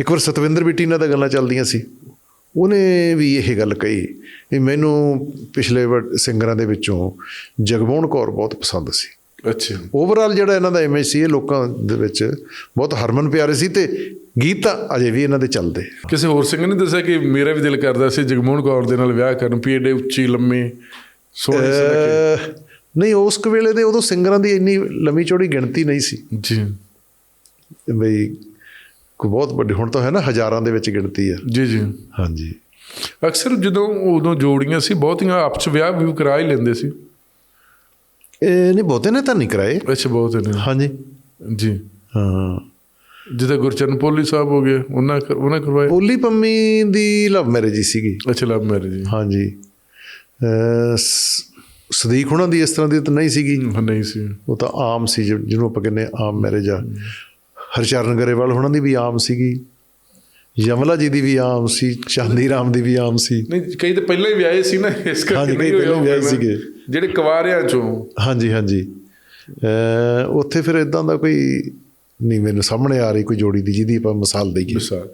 ਇੱਕ ਵਾਰ ਸਤਵਿੰਦਰ ਬਿੱਟੀ ਨਾਲ ਤਾਂ ਗੱਲਾਂ ਚੱਲਦੀਆਂ ਸੀ। ਉਹਨੇ ਵੀ ਇਹ ਗੱਲ ਕਹੀ ਵੀ ਮੈਨੂੰ ਪਿਛਲੇ ਸਿੰਗਰਾਂ ਦੇ ਵਿੱਚੋਂ ਜਗਮੋਹਨ ਕੌਰ ਬਹੁਤ ਪਸੰਦ ਸੀ। ਅੱਛਾ। ਓਵਰਆਲ ਜਿਹੜਾ ਇਹਨਾਂ ਦਾ ਇਮੇਜ ਸੀ ਇਹ ਲੋਕਾਂ ਦੇ ਵਿੱਚ ਬਹੁਤ ਹਰਮਨ ਪਿਆਰੇ ਸੀ ਤੇ ਗੀਤ ਤਾਂ ਅਜੇ ਵੀ ਇਹਨਾਂ ਦੇ ਚੱਲਦੇ। ਕਿਸੇ ਹੋਰ ਸਿੰਘ ਨੇ ਦੱਸਿਆ ਕਿ ਮੇਰਾ ਵੀ ਦਿਲ ਕਰਦਾ ਸੀ ਜਗਮੋਹਨ ਕੌਰ ਦੇ ਨਾਲ ਵਿਆਹ ਕਰਨ ਵੀ ਏਡੇ ਉੱਚੀ ਲੰਮੇ ਸੋਹਣੇ ਸੁਨੱਖੇ ਅਹ, ਨਹੀਂ ਉਸ ਵੇਲੇ ਦੇ ਉਦੋਂ ਸਿੰਗਰਾਂ ਦੀ ਇੰਨੀ ਲੰਮੀ ਚੌੜੀ ਗਿਣਤੀ ਨਹੀਂ ਸੀ। ਜੀ। ਬਈ ਕੋਈ ਬਹੁਤ ਵੱਡੀ ਹੁਣ ਤਾਂ ਹੈ ਨਾ ਹਜ਼ਾਰਾਂ ਦੇ ਵਿੱਚ ਗਿਣਤੀ ਆ। ਜੀ ਜੀ। ਹਾਂਜੀ। ਅਕਸਰ ਜਦੋਂ ਉਦੋਂ ਜੋੜੀਆਂ ਸੀ ਬਹੁਤੀਆਂ ਆਪਸ ਵਿਆਹ ਵੀ ਕਰਾ ਹੀ ਲੈਂਦੇ ਸੀ। ਇਹ ਨਹੀਂ ਬਹੁਤੇ ਨੇ ਤਾਂ ਨਹੀਂ ਕਰਾਏ। ਅੱਛਾ ਬਹੁਤ ਨੇ। ਹਾਂਜੀ। ਜੀ। ਹਾਂ। ਜਿੱਦਾਂ ਗੁਰਚਰਨ ਪੋਲੀ ਸਾਹਿਬ ਹੋ ਗਏ ਉਹਨਾਂ ਉਹਨਾਂ ਕਰਵਾਏ। ਓਲੀ ਪੰਮੀ ਦੀ ਲਵ ਮੈਰਿਜ ਹੀ ਸੀਗੀ। ਅੱਛਾ ਲਵ ਮੈਰਿਜ ਹਾਂਜੀ। ਸਦੀਕ ਹੁਣਾਂ ਦੀ ਇਸ ਤਰ੍ਹਾਂ ਦੀ ਤਾਂ ਨਹੀਂ ਸੀਗੀ। ਹਾਂ, ਨਹੀਂ ਸੀ। ਉਹ ਤਾਂ ਆਮ ਸੀ ਜਿਹਨੂੰ ਆਪਾਂ ਕਹਿੰਦੇ ਹਾਂ ਆਮ ਮੈਰਿਜ ਆ। ਹਰਚਰਨ ਗਰੇਵਾਲ ਹੁਣਾਂ ਦੀ ਵੀ ਆਮ ਸੀਗੀ ਯਮਲਾ ਜੀ ਦੀ ਵੀ ਆਮ ਸੀ ਚਾਂਦੀ ਰਾਮ ਦੀ ਵੀ ਆਮ ਸੀ। ਨਹੀਂ ਕਈ ਤਾਂ ਪਹਿਲਾਂ ਹੀ ਵਿਆਹੇ ਸੀ ਨਾ ਇਸ ਕਰਕੇ ਹਾਂਜੀ, ਕਈ ਨਹੀਂ ਪਹਿਲਾਂ ਵਿਆਹੇ। ਸੀਗੇ। ਜਿਹੜੇ ਕੁਵਾਰਿਆਂ ਚੋਂ। ਹਾਂਜੀ ਹਾਂਜੀ। ਉੱਥੇ ਫਿਰ ਇਦਾਂ ਦਾ ਕੋਈ ਨਹੀਂ ਮੈਨੂੰ ਸਾਹਮਣੇ ਆ ਰਹੀ ਕੋਈ ਜੋੜੀ ਦੀ ਜਿਹਦੀ ਆਪਾਂ ਮਿਸਾਲ ਦਈਏ। ਮਿਸਾਲ।